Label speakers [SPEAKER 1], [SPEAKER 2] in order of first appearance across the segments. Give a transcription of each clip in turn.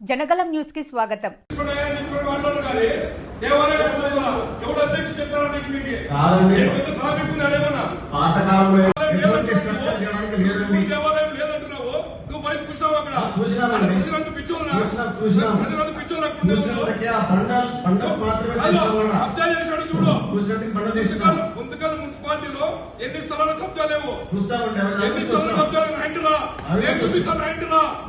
[SPEAKER 1] జనగలం న్యూస్కి స్వాగతం.
[SPEAKER 2] మున్సిపాలిటీలో ఎన్ని స్థలాలు కబ్జా లేవు?
[SPEAKER 3] చూస్తామండి
[SPEAKER 2] ఎన్ని స్థలాలు కబ్జా లేవు?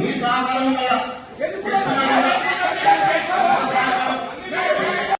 [SPEAKER 4] మీ